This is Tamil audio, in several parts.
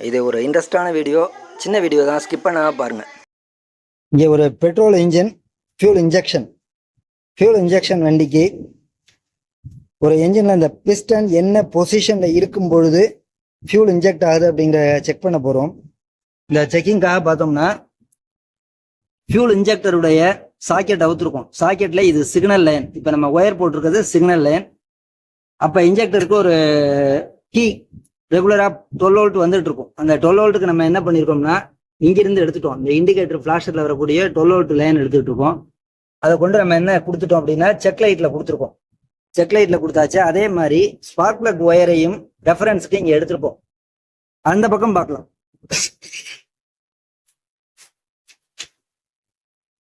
இது ஒரு இன்ட்ரெஸ்டான வீடியோ சின்ன வீடியோ தான் ஸ்கிப் பண்ணாமல் பாருங்கள் இங்கே ஒரு petrol engine fuel injection fuel injection வண்டிக்கு ஒரு என்ஜினில் இந்த பிஸ்டன் என்ன பொசிஷனில் இருக்கும் பொழுது ஃபியூல் இன்ஜெக்ட் ஆகுது அப்படிங்கிற செக் பண்ண போகிறோம் இந்த செக்கிங்காக பார்த்தோம்னா ஃபியூல் இன்ஜெக்டருடைய சாக்கெட் அவுத்துருக்கோம். சாக்கெட்டில் இது சிக்னல் லைன் இப்போ நம்ம ஒயர் போட்டிருக்கிறது சிக்னல் லைன் அப்போ இன்ஜெக்டருக்கு ஒரு கீ ரெகுலராக டுவெல் வோல்ட் வந்துட்டு இருக்கும். அந்த டுவெல் வோல்ட்டுக்கு நம்ம என்ன பண்ணியிருக்கோம்னா இங்கிருந்து எடுத்துட்டோம். இந்த இண்டிகேட்டர் ஃபிளாஷரில் வரக்கூடிய டுவெல் வோல்ட் லைன் எடுத்துட்டு இருக்கோம். அதை கொண்டு நம்ம என்ன கொடுத்துட்டோம் அப்படின்னா செக் லைட்டில் கொடுத்துருக்கோம். செக் லைட்டில் கொடுத்தாச்சு. அதே மாதிரி ஸ்பார்க் பிளக் ஒயரையும் ரெஃபரன்ஸ்க்கு இங்கே எடுத்துருப்போம். அந்த பக்கம் பார்க்கலாம்.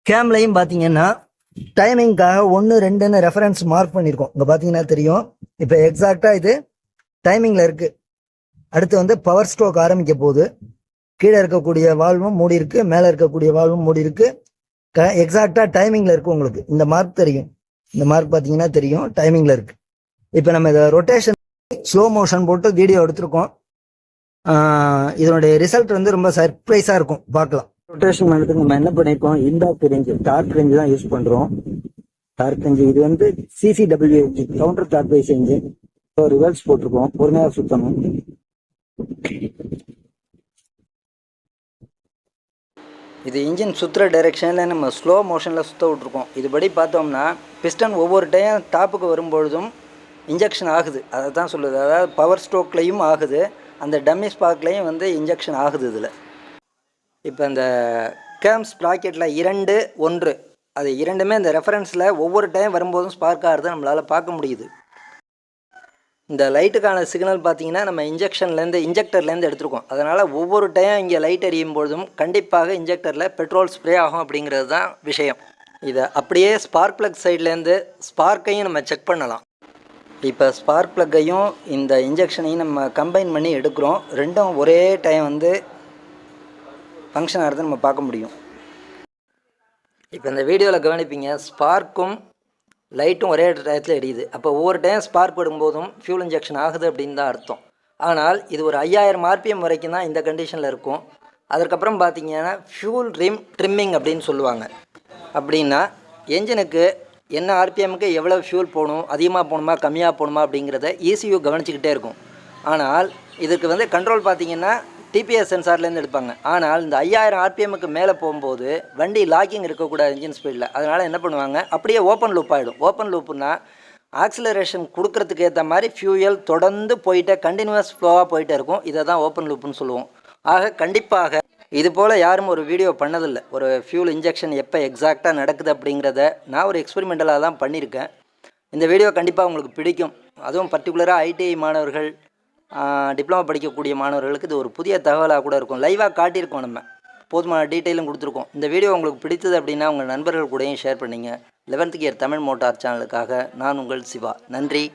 கேம்லையும் பார்த்தீங்கன்னா டைமிங்காக ஒன்று ரெண்டுன்னு ரெஃபரன்ஸ் மார்க் பண்ணியிருக்கோம் இங்கே பார்த்தீங்கன்னா தெரியும். இப்போ எக்ஸாக்டாக இது டைமிங்கில் இருக்குது அடுத்து வந்து பவர் ஸ்ட்ரோக் ஆரம்பிக்க போகுது கீழே இருக்கக்கூடிய வால்வும் மூடி இருக்கு மேலே இருக்கக்கூடிய வால்வும் மூடி இருக்கு. எக்ஸாக்டாக டைமிங்கில் இருக்கு உங்களுக்கு. இந்த மார்க் தெரியும். இந்த மார்க் பார்த்தீங்கன்னா தெரியும் டைமிங்கில் இருக்கு. இப்போ நம்ம இதை ரொட்டேஷன் ஸ்லோ மோஷன் போட்டு வீடியோ எடுத்திருக்கோம். இதனுடைய ரிசல்ட் வந்து ரொம்ப சர்ப்ரைஸாக இருக்கும். பார்க்கலாம். ரொட்டேஷன் பண்ணுறதுக்கு நம்ம என்ன பண்ணிப்போம் இன்டாக் ரேஞ்சு டார்க் ரேஞ்சு தான் யூஸ் பண்ணுறோம் டார்க் ரேஞ்சு இது வந்து CCW counter torque wise engine reverse போட்டிருக்கோம். பொறுமையாக சுத்தணும். இது இன்ஜின் சுற்றுற டைரெக்ஷனில் நம்ம ஸ்லோ மோஷனில் சுற்ற விட்ருக்கோம் இதுபடி பார்த்தோம்னா பிஸ்டன் ஒவ்வொரு டைம் டாப்புக்கு வரும்பொழுதும் இன்ஜெக்ஷன் ஆகுது. அதை தான் சொல்லுது. அதாவது பவர் ஸ்ட்ரோக்லேயும் ஆகுது. அந்த டம்மி ஸ்பார்க்லேயும் வந்து இன்ஜெக்ஷன் ஆகுது இதில். இப்போ இந்த கேம்ஸ் ப்ராக்கெட்டில் இரண்டு ஒன்று. அது இரண்டுமே இந்த ரெஃபரன்ஸில் ஒவ்வொரு டைம் வரும்போதும் ஸ்பார்க் ஆகிறது நம்மளால் பார்க்க முடியுது. இந்த லைட்டுக்கான சிக்னல் பார்த்தீங்கன்னா நம்ம இன்ஜெக்ஷன்லேருந்து இன்ஜெக்டர்லேருந்து எடுத்துருக்கோம். அதனால் ஒவ்வொரு டைம் இங்கே லைட் எரியும் பொழுதும் கண்டிப்பாக இன்ஜெக்டரில் பெட்ரோல் ஸ்ப்ரே ஆகும் அப்படிங்கிறது தான் விஷயம். இதை அப்படியே ஸ்பார்க் ப்ளக் சைட்லேருந்து ஸ்பார்க்கையும் நம்ம செக் பண்ணலாம். இப்போ ஸ்பார்க் ப்ளக்கையும் இந்த இன்ஜெக்ஷனையும் நம்ம கம்பைன் பண்ணி எடுக்கிறோம். ரெண்டும் ஒரே டைம் வந்து ஃபங்க்ஷன் ஆகிறத நம்ம பார்க்க முடியும். இப்போ இந்த வீடியோவில் கவனிப்பீங்க ஸ்பார்க்கும் லைட்டும் ஒரே டயத்தில் எரியுது. அப்போ ஒவ்வொரு டைம் ஸ்பார்க் விடும்போதும் ஃபியூல் இன்ஜெக்ஷன் ஆகுது அப்படின்னு தான் அர்த்தம். ஆனால் இது ஒரு ஐயாயிரம் ஆர்பிஎம் வரைக்கும் தான் இந்த கண்டிஷனில் இருக்கும். அதற்கப்புறம் பார்த்தீங்கன்னா ஃபியூல் ரிம் ட்ரிம்மிங் அப்படின்னு சொல்லுவாங்க. அப்படின்னா என்ஜினுக்கு என்ன ஆர்பிஎம்க்கு எவ்வளோ ஃபியூல் போகணும் அதிகமாக போகணுமா கம்மியாக போகணுமா அப்படிங்கிறத ECU கவனிச்சுக்கிட்டே இருக்கும். ஆனால் இதுக்கு வந்து கண்ட்ரோல் பார்த்திங்கன்னா டிபிஎஸ் சென்சார்லேருந்து எடுப்பாங்க. ஆனால் இந்த ஐயாயிரம் ஆர்பிஎம்முக்கு மேலே போகும்போது வண்டி லாக்கிங் இருக்கக்கூடாது இன்ஜின் ஸ்பீடில். அதனால் என்ன பண்ணுவாங்க? அப்படியே ஓப்பன் லூப் ஆகிடும் ஓப்பன் லூப்புனா ஆக்சிலரேஷன் கொடுக்கறதுக்கு ஏற்ற மாதிரி ஃபியூயல் தொடர்ந்து போயிட்டே கண்டினியூஸ் ஃப்ளோவாக போயிட்டே இருக்கும். இதை தான் ஓப்பன் லூப்புன்னு சொல்லுவோம். ஆக கண்டிப்பாக இது போல் யாரும் ஒரு வீடியோ பண்ணதில்லை. ஒரு ஃபியூல் இன்ஜெக்ஷன் எப்போ எக்ஸாக்டாக நடக்குது அப்படிங்கிறத நான் ஒரு எக்ஸ்பெரிமெண்டலாக தான் பண்ணியிருக்கேன். இந்த வீடியோ கண்டிப்பாக உங்களுக்கு பிடிக்கும். அதுவும் பர்டிகுலராக ஐடிஐ மாணவர்கள் டிப்ளமா படிக்கக்கூடிய மாணவர்களுக்கு இது ஒரு புதிய தகவலாக கூட இருக்கும். லைவாக காட்டியிருக்கோம் நம்ம. போதுமான டீட்டெயிலும் கொடுத்துருக்கோம். இந்த வீடியோ உங்களுக்கு பிடித்தது அப்படின்னா உங்கள் நண்பர்கள் கூடயும் ஷேர் பண்ணிங்க. லெவன்த் கியர் தமிழ் மோட்டார் சேனலுக்காக நான் உங்கள் சிவா. நன்றி.